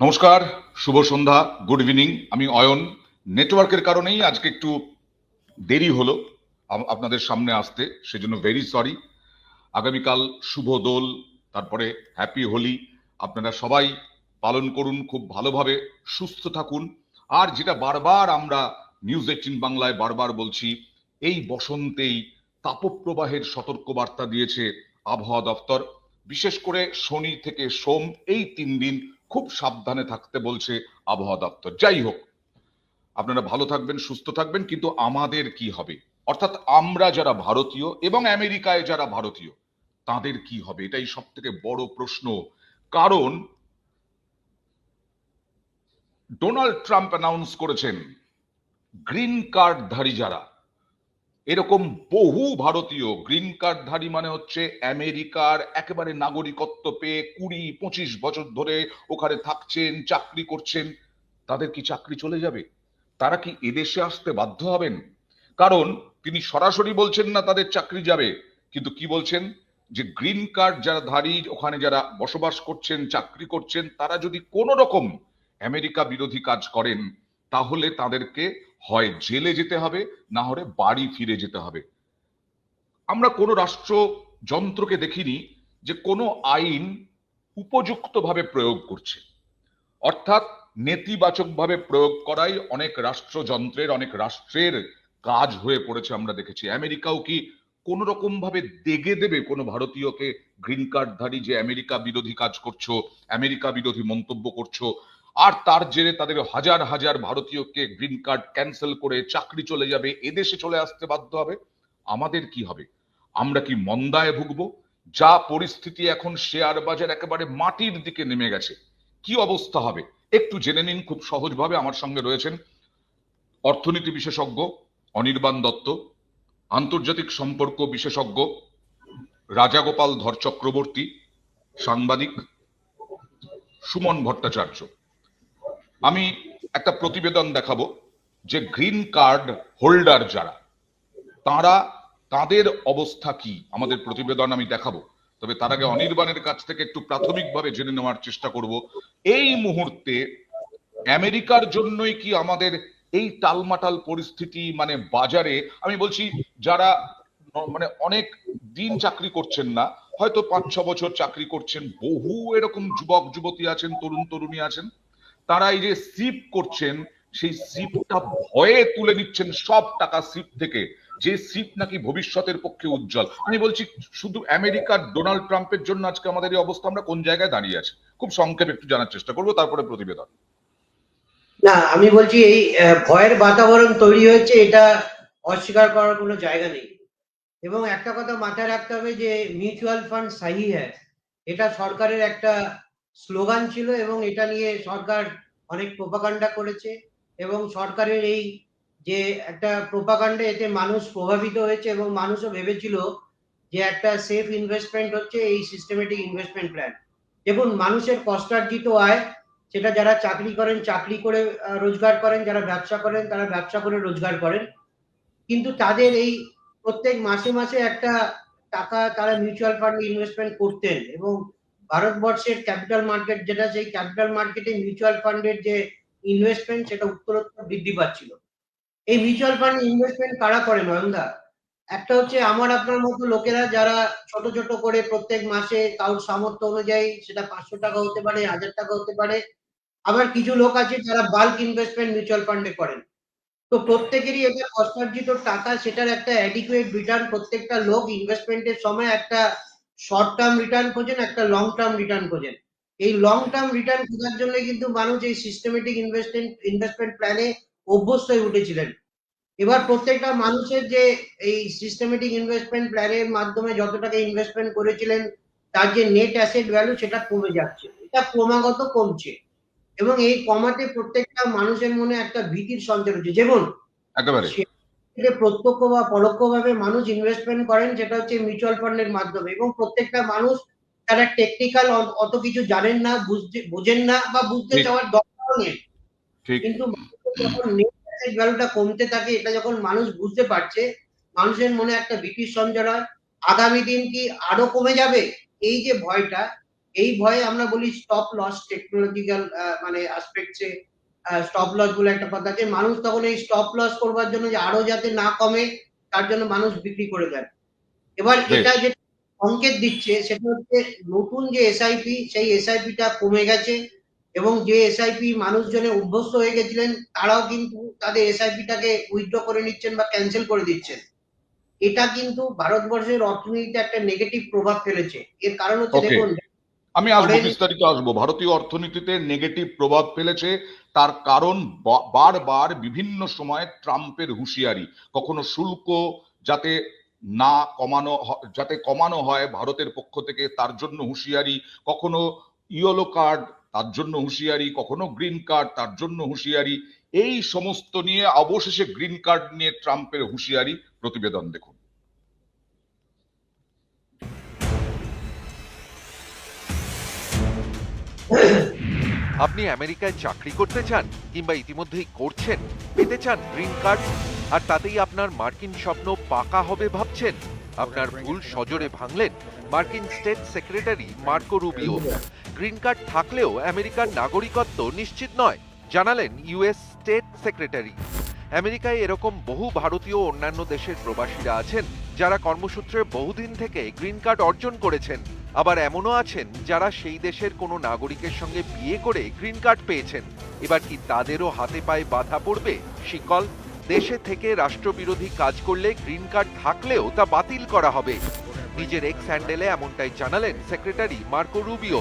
নমস্কার, শুভ সন্ধ্যা, good evening. আমি অয়ন। নেটওয়ার্কের কারণেই আজকে একটু দেরি হলো আপনাদের সামনে আসতে, সেজন্য ভেরি সরি আগামীকাল শুভ দোল, তারপরে হ্যাপি হোলি। আপনারা সবাই পালন করুন খুব ভালোভাবে, সুস্থ থাকুন। আর যেটা বারবার আমরা নিউজ এইটিন বাংলায় বারবার বলছি, এই বসন্তেই তাপপ্রবাহের সতর্কবার্তা দিয়েছে আবহাওয়া দপ্তর বিশেষ করে শনি থেকে সোম, এই তিন দিন খুব সাবধানে থাকতে বলছে আবহাওয়া দপ্তর। যাই হোক, আপনারা ভালো থাকবেন, সুস্থ থাকবেন, কিন্তু আমাদের কি হবে? অর্থাৎ আমরা যারা ভারতীয় এবং আমেরিকায় যারা ভারতীয়, তাদের কি হবে? এটাই সব থেকে বড় প্রশ্ন। কারণ ডোনাল্ড ট্রাম্প অ্যানাউন্স করেছেন, গ্রিন কার্ডধারী যারা এরকম বহু ভারতীয় গ্রিন কার্ডধারী মানে হচ্ছে আমেরিকার একেবারে নাগরিকত্ব পেয়ে কুড়ি পঁচিশ বছর ধরে ওখানে থাকছেন, চাকরি করছেন, তাদের কি চাকরি চলে যাবে? তারা কি এদেশে আসতে বাধ্য হবেন? কারণ তিনি সরাসরি বলছেন না তাদের চাকরি যাবে, কিন্তু কি বলছেন? যে গ্রিন কার্ড যারা ধারী, ওখানে যারা বসবাস করছেন, চাকরি করছেন, তারা যদি কোনো রকম আমেরিকা বিরোধী কাজ করেন, তাহলে তাদেরকে হয় জেলে যেতে হবে, না হলে বাড়ি ফিরে যেতে হবে। আমরা কোনো রাষ্ট্র যন্ত্রকে দেখিনি যে কোনো আইন উপযুক্তভাবে প্রয়োগ করছে। অর্থাৎ নেতিবাচকভাবে প্রয়োগ করাই অনেক রাষ্ট্রযন্ত্রের, অনেক রাষ্ট্রের কাজ হয়ে পড়েছে আমরা দেখেছি। আমেরিকাও কি কোন রকম ভাবে দেগে দেবে কোনো ভারতীয়কে? গ্রিন কার্ডধারী যে আমেরিকা বিরোধী কাজ করছ, আমেরিকা বিরোধী মন্তব্য করছ আর তার জেরে তাদের হাজার হাজার ভারতীয়কে গ্রিন কার্ড ক্যান্সেল করে চাকরি চলে যাবে, এদেশে চলে আসতে বাধ্য হবে। আমাদের কি হবে? আমরা কি মন্দায় ভুগব? যা পরিস্থিতি এখন শেয়ার বাজার একেবারে মাটির দিকে নেমে গেছে। কি অবস্থা হবে? একটু জেনে নিন, খুব সহজভাবে আমার সঙ্গে রয়েছেন অর্থনীতি বিশেষজ্ঞ অনির্বাণ দত্ত, আন্তর্জাতিক সম্পর্ক বিশেষজ্ঞ রাজাগোপাল ধর চক্রবর্তী, সাংবাদিক সুমন ভট্টাচার্য। আমি একটা প্রতিবেদন দেখাবো যে গ্রিন কার্ড হোল্ডার যারা, তারা, তাদের অবস্থা কি? আমাদের প্রতিবেদন আমি দেখাবো। তবে তার আগে অনির্বাণের কাছ থেকে একটু প্রাথমিকভাবে জেনে নেওয়ার চেষ্টা করব। এই মুহূর্তে আমেরিকার জন্যই কি আমাদের এই টালমাটাল পরিস্থিতি মানে বাজারে, আমি বলছি যারা মানে অনেক দিন চাকরি করছেন না, হয়তো পাঁচ ছ বছর চাকরি করছেন, বহু এরকম যুবক যুবতী আছেন তরুণ তরুণী আছেন তারা এই যে সিপ করছেন, সেই সিপটা ভয়ে তুলে নিচ্ছেন সব টাকা সিপ থেকে। যে সিপ নাকি ভবিষ্যতের পক্ষে উজ্জ্বল। আমি বলছি, শুধু আমেরিকার ডোনাল্ড ট্রাম্পের জন্য আজকে আমাদের এই অবস্থা, আমরা কোন জায়গায় দাঁড়িয়ে আছি? খুব সংক্ষেপে একটু জানার চেষ্টা করব, তারপরে প্রতিবেদন। না, আমি বলছি, এই ভয়ের বাতাবরণ তৈরি হয়েছে, এটা অস্বীকার করার কোনো জায়গা নেই। এবং একটা কথা মাথায় রাখতে হবে যে, মিউচুয়াল ফান্ড সাহি হ্যায়, এটা সরকারের একটা স্লোগান ছিল এবং এটা নিয়ে সরকার অনেক প্রোপাগান্ডা করেছে এবং সরকারের এই যে একটা প্রোপাগান্ডা এতে মানুষ প্রভাবিত হয়েছে এবং মানুষও ভেবেছিল যে একটা সেফ ইনভেস্টমেন্ট হচ্ছে এই সিস্টেমেটিক ইনভেস্টমেন্ট প্ল্যান দেখুন, মানুষের কষ্টার্জিত আয়, সেটা যারা চাকরি করেন, চাকরি করে রোজগার করেন, যারা ব্যবসা করেন, তারা ব্যবসা করে রোজগার করেন। কিন্তু তাদের এই প্রত্যেক মাসে মাসে একটা টাকা তারা মিউচুয়াল ফান্ডে ইনভেস্টমেন্ট করতেন এবং ভারতবর্ষের ক্যাপিটাল মার্কেট যেটা, সেই ক্যাপিটাল মার্কেটে মিউচুয়াল ফান্ডের যে ইনভেস্টমেন্ট সেটা উত্তরোত্তর বৃদ্ধি পাচ্ছিল। এই মিউচুয়াল ফান্ড ইনভেস্টমেন্ট কারা করে নয়নদা একটা হচ্ছে আমার, আপনার মতো লোকেরা যারা ছোট ছোট করে প্রত্যেক মাসে কারোর সামর্থ্য অনুযায়ী সেটা পাঁচশো টাকা হতে পারে, হাজার টাকা হতে পারে। আবার কিছু লোক আছে যারা বাল্ক ইনভেস্টমেন্ট মিউচুয়াল ফান্ডে করেন। তো প্রত্যেকেরই এটা কষ্টার্জিত টাকা, সেটার একটা অ্যাডিকুয়েট রিটার্ন প্রত্যেকটা লোক ইনভেস্টমেন্টের সময় একটা শর্ট টার্ম রিটার্ন খোঁজেন, একটা লং টার্ম রিটার্ন খোঁজেন। এই লং টার্ম রিটার্ন খোঁজার জন্য কিন্তু মানুষ এই সিস্টেমেটিক ইনভেস্টমেন্ট ইনভেস্টমেন্ট প্ল্যানে অভ্যস্ত হয়ে উঠেছিলেন। এবার প্রত্যেকটা মানুষের যে এই সিস্টেমেটিক ইনভেস্টমেন্ট প্ল্যানের মাধ্যমে যত টাকা ইনভেস্টমেন্ট করেছিলেন, তার যে নেট অ্যাসেট ভ্যালু সেটা কমে যাচ্ছে। এটা ক্রমাগত কমছে। এবং এই কমাতে প্রত্যেকটা মানুষের মনে একটা ভীতির সঞ্চার হচ্ছে। যেমন একেবারে। যে প্রত্যক্ষ বা পরোক্ষভাবে মানুষ ইনভেস্টমেন্ট করেন সেটা হচ্ছে মিউচুয়াল ফান্ডের মাধ্যমে। এবং প্রত্যেকটা মানুষ তারা টেকনিক্যাল অত কিছু জানেন না বুঝতে বোঝেন না বা বুঝতে। চাওয়ার দরকারও নেই। কিন্তু যখন নেট অ্যাসেট ভ্যালুটা কমতে থাকে এটা যখন মানুষ বুঝতে পারছে মানুষের মনে একটা ভীতির সঞ্চার হয় আগামী দিন কি আরও কমে যাবে? এই যে ভয়টা এই ভয়ে আমরা বলি স্টপ লস টেকনোলজিক্যাল মানে আসপেক্টসে স্টপ লস বলে একটা কথা আছে। মানুষ তখন এই স্টপ লস করবার জন্য যে আরও যাতে না কমে তার জন্য মানুষ বিক্রি করে দেয়। এবার এটা যে সংকেত দিচ্ছে সেটা হচ্ছে নতুন যে এসআইপি সেই এসআইপিটা কমে গেছে এবং যে এসআইপি মানুষজনে অভ্যস্ত হয়ে গেছিলেন তারাও কিন্তু তাদের এসআইপিটাকে উইথড্র করে নিচ্ছেন বা ক্যান্সেল করে দিচ্ছেন। এটা কিন্তু ভারতবর্ষের অর্থনীতিতে একটা নেগেটিভ প্রভাব ফেলেছে। এর কারণ হচ্ছে দেখুন আমি আসব বিস্তারিত আসব। ভারতীয় অর্থনীতিতে নেগেটিভ প্রভাব ফেলেছে। তার কারণ বারবার বিভিন্ন সময় ট্রাম্পের হুঁশিয়ারি। কখনো শুল্ক যাতে না কমানো যাতে কমানো হয় ভারতের পক্ষ থেকে, তার জন্য হুঁশিয়ারি। কখনো ইয়েলো কার্ড, তার জন্য হুঁশিয়ারি। কখনো গ্রিন কার্ড, তার জন্য হুঁশিয়ারি। এই সমস্ত নিয়ে অবশেষে গ্রিন কার্ড নিয়ে ট্রাম্পের হুঁশিয়ারি প্রতিবেদন দেখুন। আপনি আমেরিকায় চাকরি করতে চান কিংবা ইতিমধ্যেই করছেন পেতে চান গ্রিন কার্ড আর তাতেই আপনার মার্কিন স্বপ্ন পাকা হবে ভাবছেন আপনার ভুল সজোরে ভাঙলেন মার্কিন state secretary Marco Rubio. Green card থাকলেও আমেরিকার নাগরিকত্ব নিশ্চিত নয় জানালেন ইউএস স্টেট সেক্রেটারি। আমেরিকায় এরকম বহু ভারতীয় অন্যান্য দেশের প্রবাসীরা আছেন যারা কর্মসূত্রে বহুদিন থেকে গ্রিন কার্ড অর্জন করেছেন। আবার এমনও আছেন যারা সেই দেশের কোনো নাগরিকের সঙ্গে বিয়ে করে গ্রিন কার্ড পেয়েছেন। এবার কি তাদেরও হাতে পায়ে বাধা পড়বে? শিকল, দেশে থেকে রাষ্ট্রবিরোধী কাজ করলে গ্রিন কার্ড থাকলেও তা বাতিল করা হবে। নিজের এক্স হ্যান্ডেলে এমনটাই জানালেন সেক্রেটারি মার্কো রুবিও।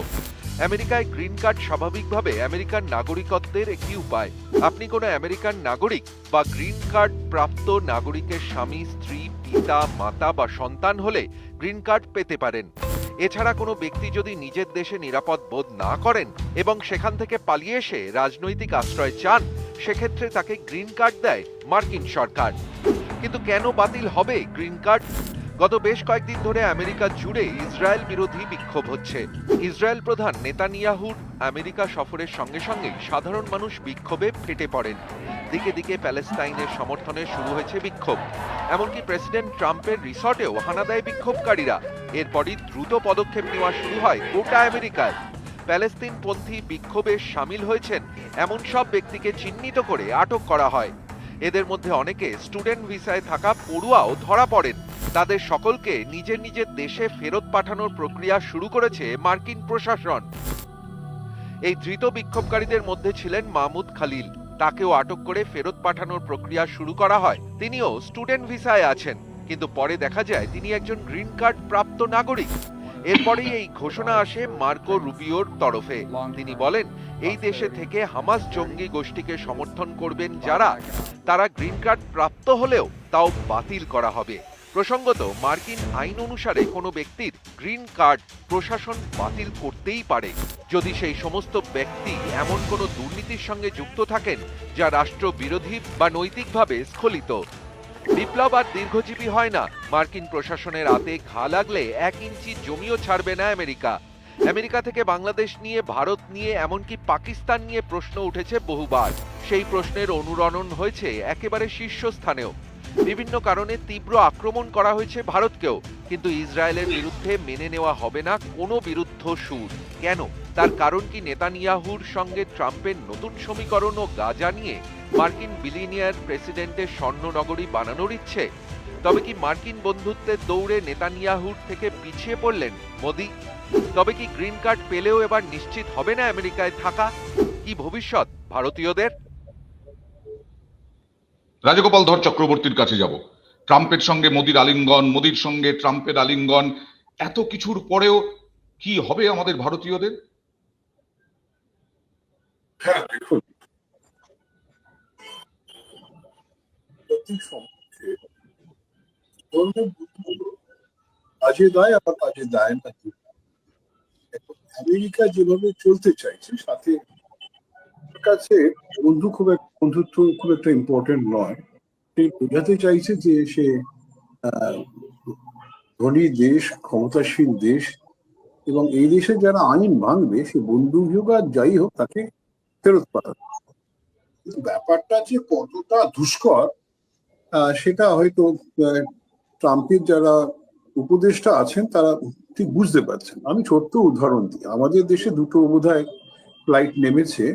আমেরিকায় গ্রিন কার্ড স্বাভাবিকভাবে আমেরিকান নাগরিকত্বের একটি উপায়। আপনি কোনো আমেরিকান নাগরিক বা গ্রিন কার্ড প্রাপ্ত নাগরিকের স্বামী, স্ত্রী, পিতা, মাতা বা সন্তান হলে গ্রিন কার্ড পেতে পারেন। এছাড়া কোনো ব্যক্তি যদি নিজের দেশে নিরাপদ বোধ না করেন এবং সেখান থেকে পালিয়ে এসে রাজনৈতিক আশ্রয় চান, সেক্ষেত্রে তাকে গ্রিন কার্ড দেয় মার্কিন সরকার। কিন্তু কেন বাতিল হবে গ্রিন কার্ড? গত বেশ কয়েকদিন ধরে আমেরিকা জুড়ে ইসরায়েল বিরোধী বিক্ষোভ হচ্ছে। ইসরায়েল প্রধান নেতানিয়াহুর আমেরিকা সফরের সঙ্গে সঙ্গেই সাধারণ মানুষ বিক্ষোভে ফেটে পড়েন। দিকে দিকে প্যালেস্তাইনের সমর্থনে শুরু হয়েছে বিক্ষোভ। এমনকি প্রেসিডেন্ট ট্রাম্পের রিসর্টেও হানা দেয় বিক্ষোভকারীরা। এরপরই দ্রুত পদক্ষেপ নেওয়া শুরু হয় গোটা আমেরিকায়। প্যালেস্তিনপন্থী বিক্ষোভে সামিল হয়েছেন এমন সব ব্যক্তিকে চিহ্নিত করে আটক করা হয়। এদের মধ্যে অনেকে স্টুডেন্ট ভিসায় থাকা পড়ুয়াও ধরা পড়েন। তাদের সকলকে নিজের নিজের দেশে ফেরত পাঠানোর প্রক্রিয়া শুরু করেছে মার্কিন প্রশাসন। এই ধৃত বিক্ষোভকারীদের মধ্যে ছিলেন মাহমুদ খালিল। তাকেও আটক করে ফেরত পাঠানোর প্রক্রিয়া শুরু করা হয়। তিনিও স্টুডেন্ট ভিসায় আছেন, কিন্তু পরে দেখা যায় তিনি একজন গ্রিন কার্ড প্রাপ্ত নাগরিক। এরপরেই এই ঘোষণা আসে মার্কো রুবিওর তরফে। তিনি বলেন এই দেশে থেকে হামাস জঙ্গি গোষ্ঠীকে সমর্থন করবেন যারা, তারা গ্রিন কার্ড প্রাপ্ত হলেও তাও বাতিল করা হবে। প্রসঙ্গত, মার্কিন আইন অনুসারে কোনো ব্যক্তির গ্রিন কার্ড প্রশাসন বাতিল করতেই পারে। যদি সেই সমস্ত ব্যক্তি এমন কোনো দুর্নীতির সঙ্গে যুক্ত থাকেন, যা রাষ্ট্র বিরোধী বা নৈতিকভাবে স্খলিত। বিপ্লব আর দীর্ঘজীবী হয় না। মার্কিন প্রশাসনের হাতে ঘা লাগলে এক ইঞ্চি জমিও ছাড়বে না আমেরিকা। আমেরিকা থেকে বাংলাদেশ নিয়ে, ভারত নিয়ে, এমনকি পাকিস্তান নিয়ে প্রশ্ন উঠেছে বহুবার। সেই প্রশ্নের অনুরণন হয়েছে একেবারে শীর্ষস্থানেও। বিভিন্ন কারণে তীব্র আক্রমণ করা হয়েছে ভারতকেও, কিন্তু ইসরায়েলের বিরুদ্ধে মেনে নেওয়া হবে না কোনো বিরুদ্ধ সুর। কেন? তার কারণ কি নেতানিয়াহুর সঙ্গে ট্রাম্পের নতুন সমীকরণ ও গাজা নিয়ে মার্কিন বিলিনিয়ার প্রেসিডেন্টের স্বর্ণনগরী বানানোর ইচ্ছে? তবে কি মার্কিন বন্ধুত্বের দৌড়ে নেতানিয়াহুর থেকে পিছিয়ে পড়লেন মোদি? তবে কি গ্রিন কার্ড পেলেও এবার নিশ্চিত হবে না আমেরিকায় থাকা? কি ভবিষ্যৎ ভারতীয়দের? রাজগোপাল ধর চক্রবর্তীর কাছে যাব। ট্রাম্পের সঙ্গে মোদির আলিঙ্গন মোদির সঙ্গে ট্রাম্পের আলিঙ্গন এত কিছুর পরেও কি হবে আমাদের ভারতীয়দের? হ্যাঁ দেখুন। কাজে দেয় আবার কাজে দেয় না। আমেরিকা যেভাবে চলতে চাইছে, সাথে কাছে বন্ধু খুব এক, বন্ধুত্ব খুব একটা ইম্পর্টেন্ট নয়। সে বোঝাতে চাইছে যে সে ধনী দেশ, ক্ষমতাশীল দেশ এবং এই দেশে যারা আইন ভাঙবে, সে বন্ধু হোক আর যাই হোক, তাকে ফেরত পাঠাবে। ব্যাপারটা যে কতটা দুষ্কর সেটা হয়তো ট্রাম্পের যারা উপদেষ্টা আছেন, তারা ঠিক বুঝতে পারছেন। আমি ছোট্ট উদাহরণ দিই। আমাদের দেশে দুটো বোধহয় ফ্লাইট নেমেছে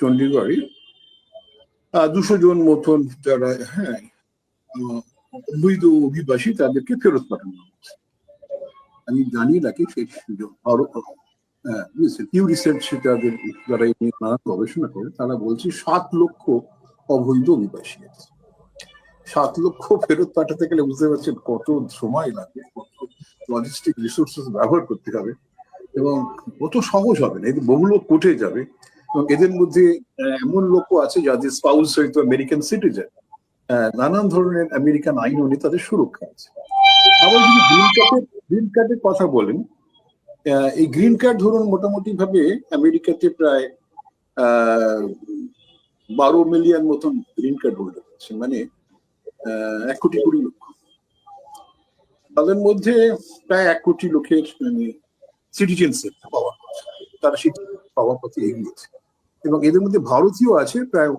চণ্ডীগড়ে দুশো জন মতন যারা হ্যাঁ অবৈধ অভিবাসী তাদেরকে ফেরত পাঠানো হচ্ছে আমি জানি নাকি সেই আরও তাদের যারা গবেষণা করে, তারা বলছে সাত লক্ষ অবৈধ অভিবাসী আছে। সাত লক্ষ ফেরত পাঠাতে গেলে বুঝতে পারছেন কত সময় লাগবে, কত লজিস্টিক রিসোর্সেস ব্যবহার করতে হবে এবং কত সহজ হবে না এদের বহু লোক কোর্টে যাবে এবং এদের মধ্যে এমন লোকও আছে যাদের স্পাউস হয়তো আমেরিকান সিটিজেন নানান ধরনের আমেরিকান আইন অনুযায়ী তাদের সুরক্ষা আছে। আবার যদি গ্রিন কার্ডের গ্রিন কার্ডের কথা বলেন এই গ্রিন কার্ড ধরুন মোটামুটি ভাবে আমেরিকাতে প্রায় বারো মিলিয়ন মতন গ্রিন কার্ড হোল্ডার আছে। মানে এক কোটি কুড়ি লক্ষ। তাদের মধ্যে প্রায় এক কোটি লোকের মানে সিটিজেনশিপ পাওয়া তারা সেই পাওয়ার পথে এগিয়েছে এবং এদের মধ্যে ভারতীয় আছে প্রায়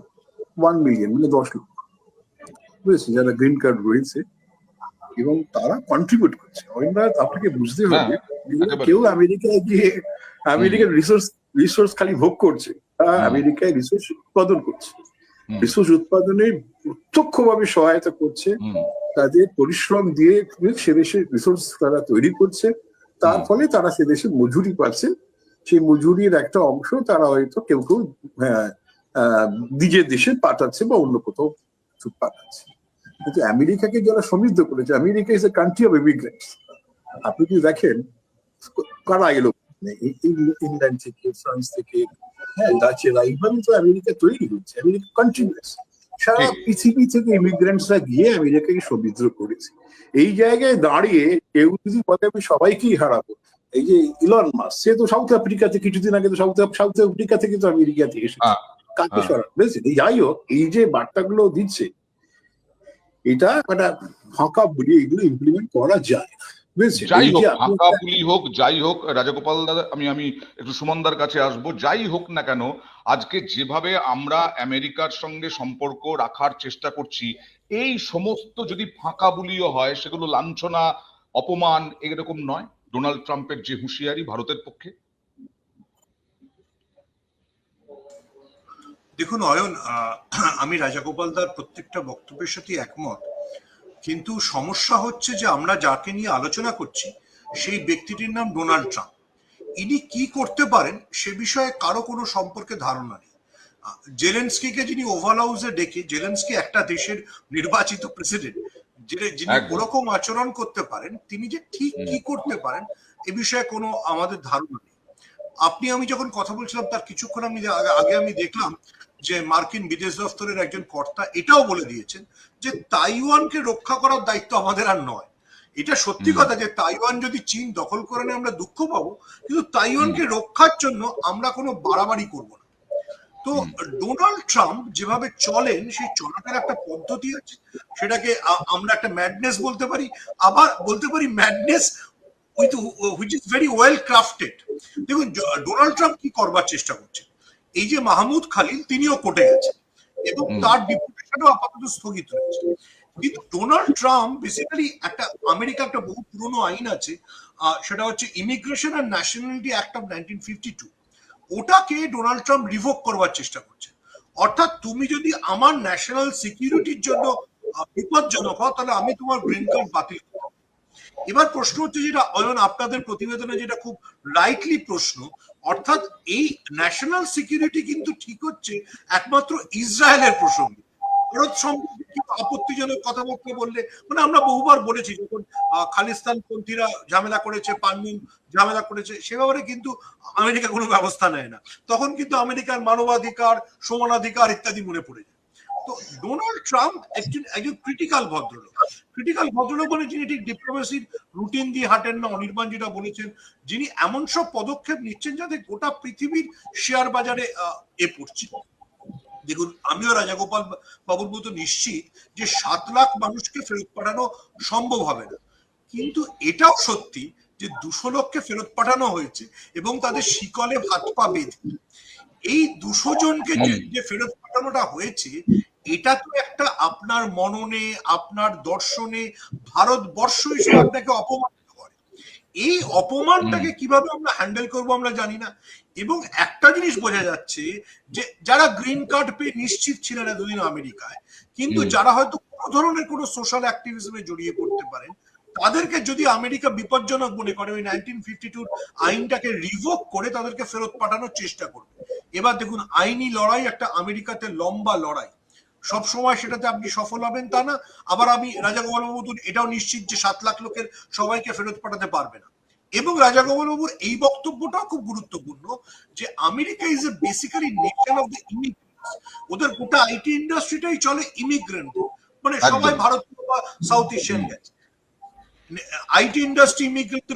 ওয়ান মিলিয়ন মানে দশ লক্ষ। বুঝেছি যারা গ্রিন কার্ড রয়েছে। এবং তারা কন্ট্রিবিউট করছে। অরিন্দ্রনাথ আপনাকে বুঝতে হবে হ্যাঁ। কেউ আমেরিকায় গিয়ে আমেরিকার রিসোর্স রিসোর্স খালি ভোগ করছে। তারা আমেরিকায় রিসোর্স উৎপাদন করছে। রিসোর্স উৎপাদনে প্রত্যক্ষভাবে সহায়তা করছে। তাদের পরিশ্রম দিয়ে সে দেশে রিসোর্স তারা তৈরি করছে। তার ফলে তারা সে দেশে মজুরি পাচ্ছে। সেই মজুরির একটা অংশ তারা হয়তো কেউ কেউ আহ, নিজের দেশে পাঠাচ্ছে বা অন্য কোথাও পাঠাচ্ছে। কিন্তু আমেরিকাকে যারা সমৃদ্ধ করেছে America is a country of immigrants আপনি যদি দেখেন কারা এলো? ইংল্যান্ড থেকে ফ্রান্স থেকে হ্যাঁ ডাচেরা এইভাবে তো আমেরিকা তৈরি হচ্ছে আমেরিকা কন্টিনিউস সারা পৃথিবী থেকে ইমিগ্রেন্টসরা গিয়ে আমেরিকাকে সমৃদ্ধ করেছে। এই জায়গায় দাঁড়িয়ে কেউ যদি বলে আমি সবাইকেই হারাবো। এই যে ইলন মাস সে তো সাউথ আফ্রিকাতে কিছুদিন আগে তো সাউথ সাউথ আফ্রিকা থেকে তো আমেরিকাতে এসেছে। হ্যাঁ, কাকে হ্যাঁ। সরান যাই হোক এই যে বার্তাগুলো দিচ্ছে এটা একটা ফাঁকা বলি এগুলো ইমপ্লিমেন্ট করা যায় না। যাই হোক ফাঁকা পুলি হোক যাই হোক রাজাগোপাল দাদা আমি আমি একটু সুমনদার কাছে আসব যাই হোক না কেন আজকে যেভাবে আমরা আমেরিকার সঙ্গে সম্পর্ক রাখার চেষ্টা করছি এই সমস্ত যদি ফাঁকা বুলিও হয় সেগুলো লাঞ্ছনা অপমান এরকম নয়? ডোনাল্ড ট্রাম্পের যে হুঁশিয়ারি ভারতের পক্ষে? দেখুন অয়ন আহ, আমি রাজাগোপাল দার প্রত্যেকটা বক্তব্যের সাথে একমত। কিন্তু সমস্যা হচ্ছে যে আমরা যাকে নিয়ে আলোচনা করছি সেই ব্যক্তিটির নাম ডোনাল্ড ট্রাম্প। ইনি কি করতে পারেন সে বিষয়ে কারও কোনো সম্পর্কে ধারণা নেই। জেলেন্সকিকে যিনি ওভাল হাউসে ডেকে জেলেন্সকি একটা দেশের নির্বাচিত প্রেসিডেন্ট যিনি ওরকম আচরণ করতে পারেন তিনি যে ঠিক কি করতে পারেন এ বিষয়ে কোনো আমাদের ধারণা নেই। আপনি আমি যখন কথা বলছিলাম তার কিছুক্ষণ আমি আগে আমি দেখলাম যে মার্কিন বিদেশ দপ্তরের একজন কর্তা এটাও বলে দিয়েছেন যে তাইওয়ানকে রক্ষা করার দায়িত্ব আমাদের আর নয়। এটা সত্যি কথা যে তাইওয়ান যদি চীন দখল করে নেয় আমরা দুঃখ পাবো কিন্তু তাইওয়ানকে রক্ষার জন্য আমরা কোনো বাড়াবাড়ি করব না। তো ডোনাল্ড ট্রাম্প যেভাবে চলেন সেই চলাটার একটা পদ্ধতি আছে। সেটাকে আমরা একটা ম্যাডনেস বলতে পারি। আবার বলতে পারি madness with which is very well crafted. দেখুন ডোনাল্ড ট্রাম্প কি করবার চেষ্টা করছে এই যে মাহমুদ খালিল তিনিও কোর্টে গেছেন এবং তার ডিপুটেশনও আপাতত স্থগিত রয়েছে। কিন্তু ডোনাল্ড ট্রাম্প বেসিক্যালি একটা আমেরিকা একটা বহু পুরনো আইন আছে সেটা হচ্ছে immigration and nationality act of nineteen fifty two ওটাকে ডোনাল্ড ট্রাম্প রিভোক করবার চেষ্টা করছে। অর্থাৎ তুমি যদি আমার ন্যাশনাল সিকিউরিটির জন্য বিপজ্জনক হও তাহলে আমি তোমার গ্রিন কার্ড বাতিল করব। এবার প্রশ্ন হচ্ছে যেটা, অয়ন, আপনাদের প্রতিবেদনে যেটা খুব রাইটলি প্রশ্ন, অর্থাৎ এই ন্যাশনাল সিকিউরিটি কিন্তু ঠিক হচ্ছে একমাত্র ইসরায়েলের প্রসঙ্গে। ভারত সম্পর্কে আপত্তিজনক কথাবার্তা বললে? মানে আমরা বহুবার বলেছি, যখন খালিস্তান পন্থীরা ঝামেলা করেছে পানমুন ঝামেলা করেছে, সে ব্যাপারে কিন্তু আমেরিকা কোনো ব্যবস্থা নেয় না। তখন কিন্তু আমেরিকার মানবাধিকার, সমানাধিকার ইত্যাদি মনে পড়ে যায়। তো ডোনাল্ড ট্রাম্প একজন একজন ক্রিটিক্যাল ভদ্রলোক। ক্রিটিক্যাল ভদ্রলোক মানে যিনি ঠিক ডিপ্লোমেসির রুটিন দিয়ে হাঁটেন না অনির্বাণ যেটা বলেছেন যিনি এমন সব পদক্ষেপ নিচ্ছেন যাতে গোটা পৃথিবীর শেয়ার বাজারে এ পড়ছে। দেখুন আমিও রাজাগোপাল বাবুর মতো নিশ্চিত যে সাত লাখ মানুষকে ফেরত পাঠানো সম্ভব হবে না। কিন্তু এটাও সত্যি যে দুশো লোককে ফেরত পাঠানো হয়েছে এবং তাদের শিকলে ভাত পা বেঁধে। এই দুশো জনকে যে ফেরত পাঠানোটা হয়েছে এটা তো একটা আপনার মননে আপনার দর্শনে ভারতবর্ষ হিসেবে আপনাকে অপমানিত করে। এই অপমানটাকে কীভাবে আমরা হ্যান্ডেল করব আমরা জানি না। এবং একটা জিনিস বোঝা যাচ্ছে যে যারা গ্রিন কার্ড পেয়ে নিশ্চিত ছিলেন এতদিন আমেরিকায় কিন্তু যারা হয়তো কোনো ধরনের কোনো সোশ্যাল অ্যাক্টিভিজমে জড়িয়ে পড়তে পারেন তাদেরকে যদি আমেরিকা বিপজ্জনক মনে করে ওই নাইনটিন ফিফটি টু আইনটাকে রিভোক করে তাদেরকে ফেরত পাঠানোর চেষ্টা করবে। এবার দেখুন আইনি লড়াই একটা আমেরিকাতে লম্বা লড়াই। সব সময় সেটাতে আপনি সফল হবেন তা না। আবার আমি রাজা গোপাল বাবু এটাও নিশ্চিত যে সাত লাখ লোকের সবাইকে ফেরত পাঠাতে পারবে না। এবং রাজা গোপাল বাবুর এই বক্তব্যটাও খুব গুরুত্বপূর্ণ যে America is a basically nation of the immigrants ওদের গোটা আইটি ইন্ডাস্ট্রিটাই চলে ইমিগ্রেন্ট মানে সবাই। ভারতীয় বা সাউথ এশিয়ান গেছে। IT industry ইমিগ্রেন্টদের